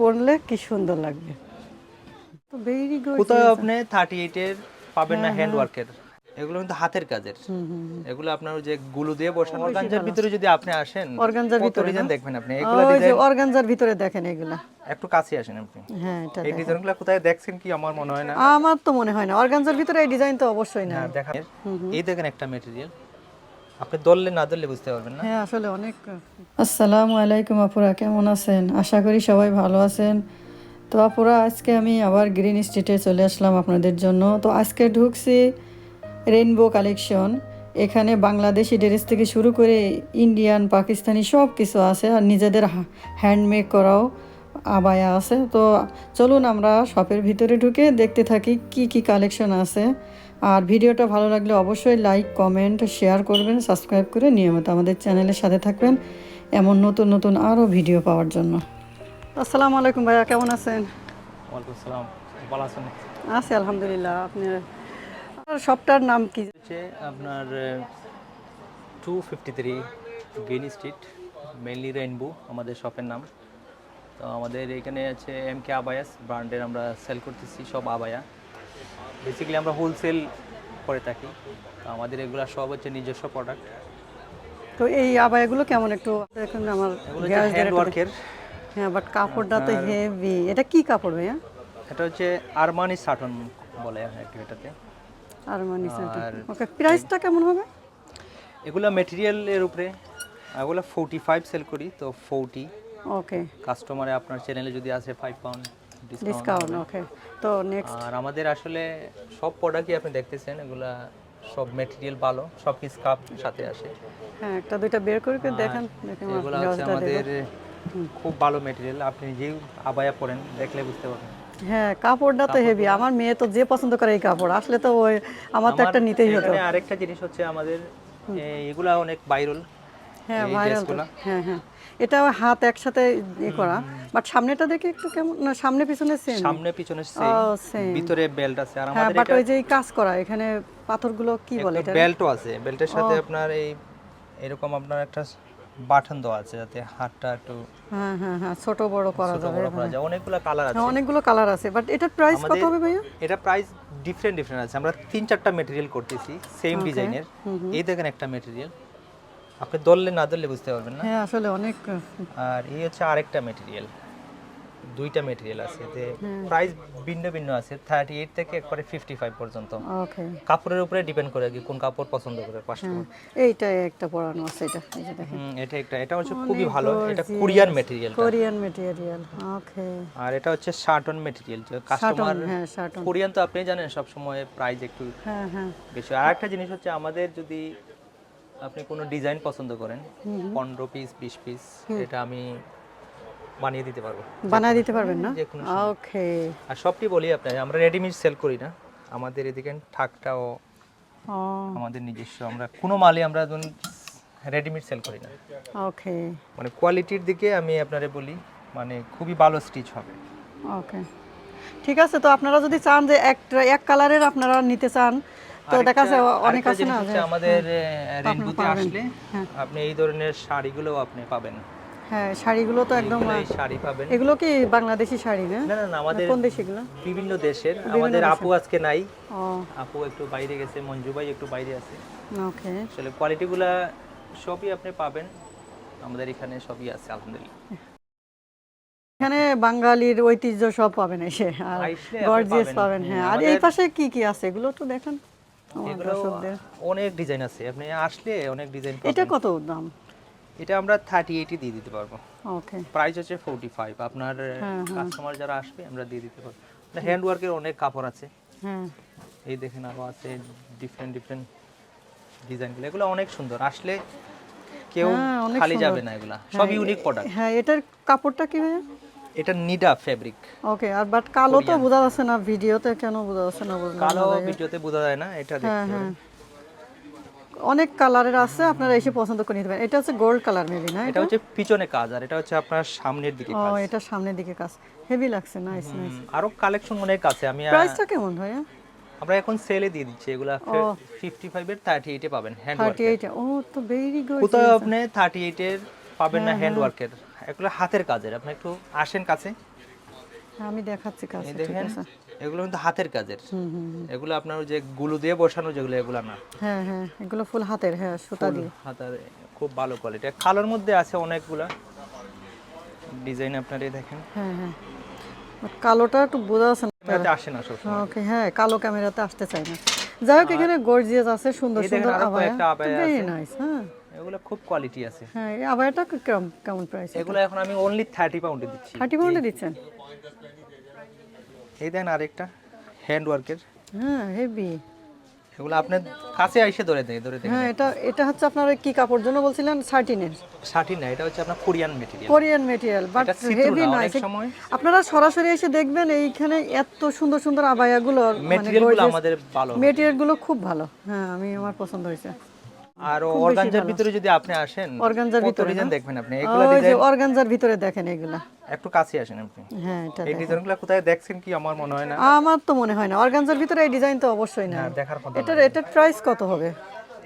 পরলে কি সুন্দর লাগবে। তো ভেরি গুড কোথাও আপনি থার্টি এইটের পাবেন না হ্যান্ড ওয়ার্কের এগুলো কিন্তু হাতের কাজের। এগুলো আপনার যে গুলো দিয়ে বসানো অর্গানজার ভিতরে যদি আপনি আসেন অর্গানজার ভিতরে ডিজাইন দেখবেন আপনি? এগুলো ডিজাইন অর্গানজার ভিতরে দেখেন এগুলা। একটু কাছে আসেন আপনি। হ্যাঁ এটা এই দেখেন। ডিজাইনগুলো কোথায় দেখছেন কি আমার মনে হয় না? আমার তো মনে হয় না। অর্গানজার ভিতরে এই ডিজাইন তো অবশ্যই না হ্যাঁ দেখেন এই দেখেন একটা মেটেরিয়াল আপনি দললে না দললে বুঝতে পারবেন না। হ্যাঁ আসলে অনেক আসসালামু আলাইকুম আপুরা কেমন আছেন? আশা করি সবাই ভালো আছেন। তো আপুরা আজকে আমি আবার গ্রিন স্ট্রিটে চলে আসলাম আপনাদের জন্য। তো আজকে ঢুকছি রেইনবো কালেকশন এখানে বাংলাদেশি ড্রেস থেকে শুরু করে ইন্ডিয়ান পাকিস্তানি সব কিছু আছে আর নিজেদের হ্যান্ডমেক করাও আবায়া আছে। তো চলুন আমরা শপের ভিতরে ঢুকে দেখতে থাকি কি কি কালেকশন আছে। আর ভিডিওটা ভালো লাগলে অবশ্যই লাইক কমেন্ট শেয়ার করবেন সাবস্ক্রাইব করে নিয়মিত আমাদের চ্যানেলের সাথে থাকবেন এমন নতুন নতুন আরও ভিডিও পাওয়ার জন্য। আসসালামু আলাইকুম ভাইয়া কেমন আছেন? আছি আলহামদুলিল্লাহ আপনি আপনার শপটার নাম কি? আপনার two fifty three green street mainly rainbow আমাদের শপের নাম। তো আমাদের এখানে আছে এম কে আবায়াস ব্র্যান্ডের আমরা সেল করতেছি সব আবায়া বেসিক্যালি আমরা হোলসেল করে থাকি। তো আমাদের এগুলা সব হচ্ছে নিজস্ব প্রোডাক্ট তো এই আবায়াগুলো কেমন একটু এখন আমার গ্যাস ওয়ার্কের হ্যাঁ বাট কাপড়টা তো হেভি এটা কি কাপড় ভাইয়া? এটা হচ্ছে আরমানি সাটন বলে একটু এটাতে আর মানি আর- ওকে প্রাইসটা কেমন হবে? এগুলা মেটেরিয়ালের উপরে এগুলো ফোর্টি ফাইভ সেল করি তো ফোর্টি ওকে কাস্টমারে আপনার চ্যানেলে যদি আসে ফাইভ পাউন্ড ডিসকাউন্ট ওকে তো নেক্সট আর আমাদের আসলে সব প্রোডাক্টই আপনি দেখতেছেন এগুলা সব মেটেরিয়াল ভালো সব পিস কাপ সাথে আসে। হ্যাঁ একটা দুইটা বের করে দেখেন দেখেন আমার এগুলো হচ্ছে আমাদের খুব ভালো মেটেরিয়াল আপনি নিজেই আবায়া পরেন দেখলে বুঝতে পারবেন। হ্যাঁ কাপড়টা তো হেভি আমার মেয়ে তো যে পছন্দ করে এই কাপড় আসলে তো ওই আমার তো একটা নিতেই হতো। আরেকটা জিনিস হচ্ছে আমাদের এগুলা অনেক ভাইরাল হ্যাঁ ভাইরাল হ্যাঁ হ্যাঁ। এটা হাত একসাথে ই করা। বাট সামনেটা দেখে একটু কেমন না সামনে পিছনে সেম সামনে পিছনে সেম ভিতরে বেল্ট আছে। আর হ্যাঁ আমাদের বাট ওই যে কাজ করা এখানে পাথরগুলো কি বলে এটা? বেল্টও আছে। বেল্টের সাথে আপনার এই এরকম আপনার একটা বাটন দেওয়া আছে যাতে হাতটা একটু হ্যাঁ হ্যাঁ হ্যাঁ ছোট বড় করা যাবে অনেকগুলো কালার আছে। অনেকগুলো কালার আছে। বাট এটার প্রাইস কত হবে ভাইয়া? এটা প্রাইস ডিফারেন্ট ডিফারেন্ট আছে। আমরা তিন চারটা মেটেরিয়াল করতেছি সেম ডিজাইনের এই দেখেন একটা মেটেরিয়াল আপনি দললে না দললে বুঝতে পারবেন না। হ্যাঁ আসলে অনেক আর এই হচ্ছে আরেকটা মেটেরিয়াল দুইটা মেটেরিয়াল আছে যে প্রাইস ভিন্ন ভিন্ন আছে থার্টি এইট থেকে একবারে ফিফটি ফাইভ পর্যন্ত। ওকে। কাপড়ের উপরে ডিপেন্ড করে কি কোন কাপড় পছন্দ করে কাস্টমার এইটা একটা পরানো আছে এটা এই যে দেখেন। এটা একটা এটা হচ্ছে খুবই ভালো এটা Korean material Korean material okay. আর এটা হচ্ছে শার্টন মেটেরিয়াল কাস্টমার হ্যাঁ কোরিয়ান তো আপনি জানেন সব সময় প্রাইস একটু হ্যাঁ হ্যাঁ। বেশি। আর একটা জিনিস হচ্ছে আমাদের যদি আপনি কোনো ডিজাইন পছন্দ করেন? পনেরো পিস বিশ পিস এটা আমি বানিয়ে দিতে পারব। বানায় দিতে পারবেন না? ওকে। আর সবটি বলি আপনাকে আমরা রেডিমেড সেল করি না। আমাদের এদিকে ঠাকটাও আমাদের নিজস্ব আমরা কোনো মালই আমরা রেডিমেড সেল করি না। ওকে। মানে কোয়ালিটির দিকে আমি আপনারে বলি মানে খুবই ভালো স্টিচ হবে। ওকে। ঠিক আছে তো আপনারা যদি চান যে এক এক কালারের আপনারা নিতে চান তো দেখা যাচ্ছে অনেক আছে না? আমাদের রেনবোতে আসলে হ্যাঁ। আপনি এই ধরনের শাড়িগুলো আপনি পাবেন। হ্যাঁ শাড়িগুলো তো একদম শাড়ি পাবেন। এগুলো কি বাংলাদেশি শাড়ি না? না না আমাদের কোন দেশিগুলো বিভিন্ন দেশের। আমাদের আপু আজকে নাই। আপু একটু বাইরে গেছে মঞ্জু ভাই একটু বাইরে আছে। ওকে। আসলে কোয়ালিটিগুলা সবই আপনি পাবেন। আমাদের এখানে সবই আছে আলহামদুলিল্লাহ। এখানে বাঙালির ঐতিহ্য সব পাবেন এসে আর গর্জিয়াস পাবেন। হ্যাঁ। আর এই পাশে কি কি আছে? এগুলো তো দেখেন। দর্শকদের। অনেক ডিজাইন আছে। আপনি আসলে অনেক ডিজাইন এটা কত দাম? এটা আমরা থার্টি এইটই দিয়ে দিতে পারব। ওকে। প্রাইস হচ্ছে ফোর্টি ফাইভ আপনার হ্যাঁ, কাস্টমার যারা আসবে আমরা দিয়ে দিতে পারব। হ্যান্ড ওয়ার্কের অনেক কাপড় আছে। হ্যাঁ। এই দেখেন আরও আছে ডিফারেন্ট ডিফারেন্ট ডিজাইনগুলো এগুলো অনেক সুন্দর। আসলে কেউ হ্যাঁ, খালি যাবে না এগুলা। সব ইউনিক প্রোডাক্ট হ্যাঁ এটার কাপড়টা কি ভাইয়া? এটা Nida fabric. Okay R but কালো তো বোঝা যাচ্ছে না ভিডিওতে কেন বোঝা যাচ্ছে না বুঝলাম কালো ভিডিওতে বোঝা যায় না এটা দেখতে হ্যাঁ। হ্যাঁ। অনেক কালারের আছে আপনারা এসে পছন্দ করে নিতে পারেন। এটা হচ্ছে গোল্ড কালার মেবি না এটা হচ্ছে পিছনে কাজ আর এটা হচ্ছে আপনার সামনের দিকে কাজ। ও এটা সামনের দিকে কাজ। হেভি লাগছে নাইস নাইস আরও কালেকশন অনেক আছে আমি প্রাইসটা কেমন ভাইয়া? আমরা এখন সেলে দিয়ে দিচ্ছি এগুলা ফিফটি ফাইভ এর থার্টি এ পাবেন হ্যান্ড থার্টি এইট ও তো ভেরি গুড কোথাও আপনি থার্টি এইটের পাবেন না হ্যান্ড ওয়ার্কের এগুলো হাতের কাজের। আপনি একটু আসেন কাছে। আমি দেখাচ্ছি ঠিক দেখেন এগুলো কিন্তু হাতের কাজের। হুম হুম হুম। এগুলো আপনার যে গুলো দিয়ে বসানো যেগুলো এগুলো না? হ্যাঁ হ্যাঁ এগুলো ফুল হাতের হ্যাঁ সুতা দিয়ে। হাতার খুব ভালো কোয়ালিটি কালোর মধ্যে আছে অনেকগুলা। ডিজাইন আপনার দেখেন। হ্যাঁ হ্যাঁ। কালোটা একটু বোঝা যাচ্ছে না। আসে না সবসময়। ওকে হ্যাঁ কালো ক্যামেরাতে আসতে চাই না। যাই হোক এখানে গর্জিয়াস আছে সুন্দর সুন্দর কয়েকটা আবায়া ভেরি আছে। নাইস হ্যাঁ। এগুলো খুব কোয়ালিটি আছে। হ্যাঁ এই আবায়াটা কেমন কেমন প্রাইস এগুলো এখন আমি অনলি থার্টি পাউন্ডে দিচ্ছি। থার্টি পাউন্ডে দিচ্ছেন? এই দেন আরেকটা হ্যান্ড ওয়ার্কের হ্যাঁ হেভি এগুলো আপনি কাছে এসে ধরে দেয় ধরে হ্যাঁ এটা এটা হচ্ছে আপনার কি কাপড় জন্য বলছিলেন? সার্টিনের না এটা হচ্ছে আপনার Korean material Korean material but heavy nice আপনারা সরাসরি এসে দেখবেন এইখানে এত সুন্দর সুন্দর আবায়াগুলো মানে মেটেরিয়ালগুলো আমাদের ভালো। মেটেরিয়ালগুলো খুব ভালো। হ্যাঁ আমি আমার পছন্দ হয়েছে। আর অর্গানজার ভিতরে যদি আপনি আসেন অর্গানজার ভিতরে ডিজাইন দেখবেন আপনি? ডিজাইন অর্গানজার ভিতরে দেখেন এগুলা। একটু কাছে আসেন আপনি। হ্যাঁ এটা এই ডিজাইনগুলো কোথায় দেখছেন কি আমার মনে হয় না? আমার তো মনে হয় না। অর্গানজার ভিতরে এই ডিজাইন তো অবশ্যই না হ্যাঁ, দেখার কথা এটার এটার প্রাইস কত হবে?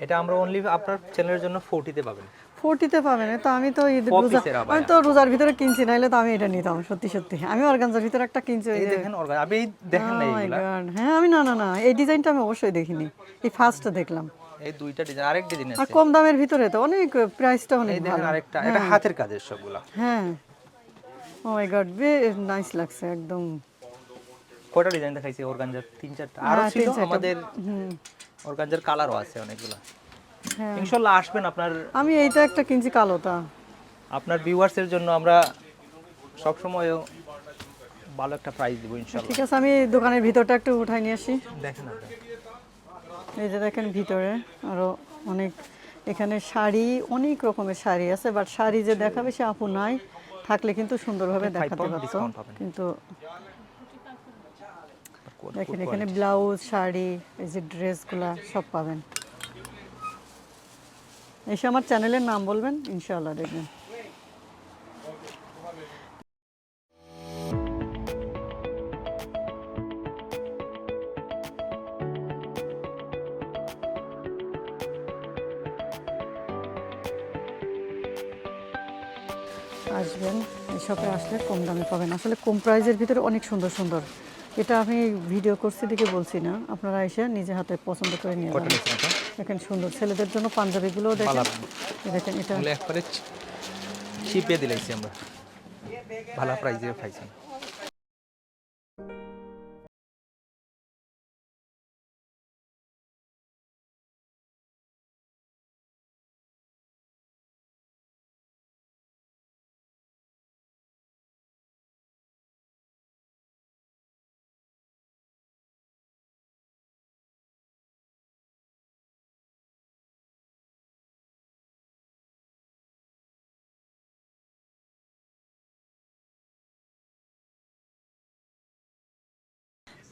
এটা আমরা অনলি আপনার চ্যানেলের জন্য 40 তে পাবেন। ফোরটিতে পাবেন। তো আমি তো ঈদ রোজা। আমি তো রোজার ভিতরে কিনছি নাইলে তো আমি এটা নিতাম সত্যি সত্যি। আমি অর্গানজার ভিতরে একটা কিনছি এই দেখেন অর্গান এই দেখেন না Oh God, হ্যাঁ আমি না না না। এই ডিজাইনটা আমি অবশ্যই দেখিনি। এই ফার্স্ট দেখলাম। এই দুইটা ডিজাইন আরেক ডিজাইন আর কম দামের ভিতরে তো অনেক প্রাইসটা অনেক এই দেখেন আরেকটা এটা হাতের কাজের সবগুলা। হ্যাঁ। ও মাই গড বে নাইস লাগছে একদম। কয়টা ডিজাইন দেখাইছি অর্গানজার? তিন চারটা। আরও হ্যাঁ, ছিল আমাদের অর্গানজার কালারও আছে অনেকগুলা। হ্যাঁ। ইনশাআল্লাহ আসবেন আপনার আমি এইটা একটা কিনছি কালোটা। আপনার ভিউয়ার্সের জন্য আমরা সব সময় ভালো একটা প্রাইস দিব ইনশাআল্লাহ ঠিক আছে আমি দোকানের ভিতরটা একটু উঠাই নিয়ে আসি। দেখেন আপনি এই যে দেখেন ভিতরে আরও অনেক এখানে শাড়ি অনেক রকমের শাড়ি আছে বাট শাড়ি যে দেখাবে সে আপু নাই থাকলে কিন্তু সুন্দরভাবে দেখাতে পারতো। কিন্তু দেখেন এখানে। ব্লাউজ শাড়ি এই যে ড্রেসগুলা সব পাবেন। এসে আমার চ্যানেলের নাম বলবেন ইনশাআল্লাহ দেখবেন। আসবেন এসবে আসলে কম দামে পাবেন। আসলে কম প্রাইজের ভিতরে অনেক সুন্দর সুন্দর। এটা আমি ভিডিও করছি দেখে বলছি না। আপনারা এসে নিজে হাতে পছন্দ করে নিয়ে যাবেন দেখেন সুন্দর। ছেলেদের জন্য পাঞ্জাবিগুলোও দেখেন। দেখেন এটা একবারে ছিপিয়ে দিলাইছি আমরা। ভালো প্রাইজে পাইছেন।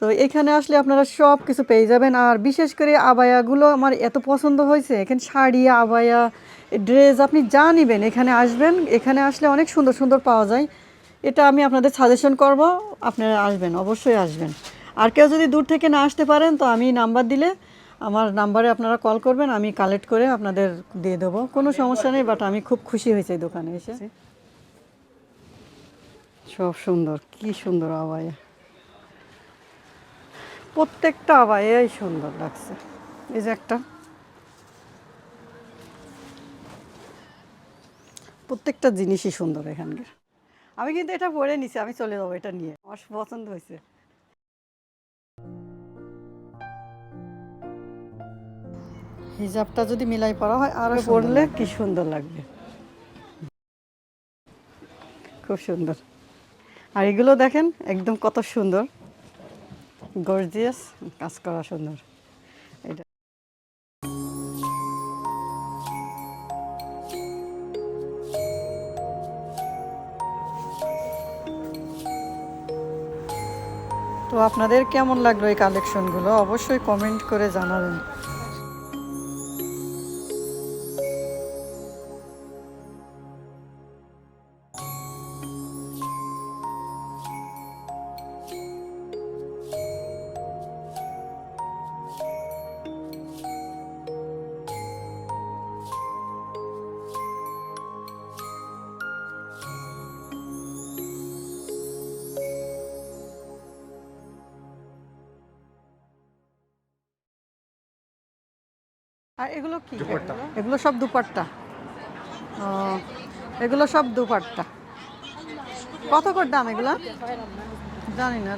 তো এখানে আসলে আপনারা সব কিছু পেয়ে যাবেন। আর বিশেষ করে আবায়াগুলো আমার এত পছন্দ হয়েছে। এখানে শাড়ি, আবায়া, ড্রেস আপনি যা নেবেন এখানে আসবেন। এখানে আসলে অনেক সুন্দর সুন্দর পাওয়া যায়। এটা আমি আপনাদের সাজেশন করব। আপনারা আসবেন, অবশ্যই আসবেন। আর কেউ যদি দূর থেকে না আসতে পারেন, তো আমি নাম্বার দিলে আমার নাম্বারে আপনারা কল করবেন, আমি কালেক্ট করে আপনাদের দিয়ে দেবো। কোনো সমস্যা নেই বাট আমি খুব খুশি হয়েছি দোকানে এসে। সব সুন্দর, কি সুন্দর আবায়া। প্রত্যেকটা আবায়াই সুন্দর লাগছে। এই যে একটা। প্রত্যেকটা জিনিসই সুন্দর এখানকার। আমি কিন্তু এটা পরে নিছি আমি চলে যাব এটা নিয়ে। আমার পছন্দ হয়েছে। হিজাবটা যদি মিলাই পরা হয় আরও পরলে কি সুন্দর লাগবে? খুব সুন্দর। আর এগুলো দেখেন একদম কত সুন্দর। গর্জিয়াস কাজ করা সুন্দর এটা তো আপনাদের কেমন লাগল এই কালেকশনগুলো অবশ্যই কমেন্ট করে জানাবেন। আর এগুলো কি? এগুলো সব দুপাট্টা। এগুলো সব দুপাট্টা। কত করে দাম এগুলো? জানি না।